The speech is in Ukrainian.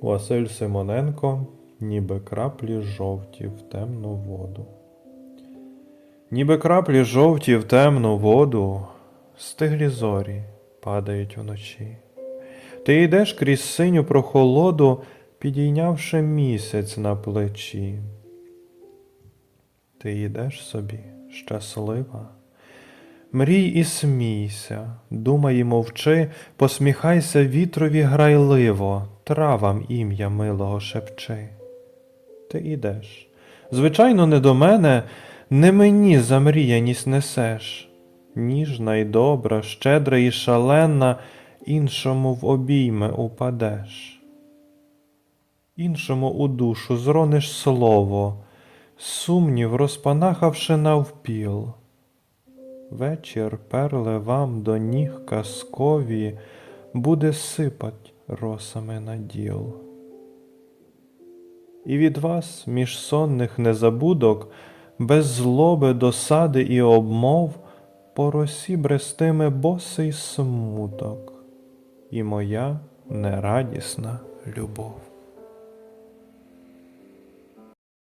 Василь Симоненко, ніби краплі жовті в темну воду. Ніби краплі жовті в темну воду, стиглі зорі падають вночі. Ти йдеш крізь синю прохолоду, підійнявши місяць на плечі. Ти йдеш собі щаслива. Мрій і смійся, думай і мовчи, посміхайся вітрові грайливо, травам ім'я милого шепчи. Ти ідеш. Звичайно, не до мене, не мені замріяність несеш. Ніжна й добра, щедра і шаленна, іншому в обійми упадеш. Іншому у душу зрониш слово, сумнів розпанахавши навпіл. Вечір перли вам до ніг казкові буде сипать росами на діл. І від вас між сонних незабудок, без злоби, досади і обмов, по росі брестиме босий смуток, і моя нерадісна любов.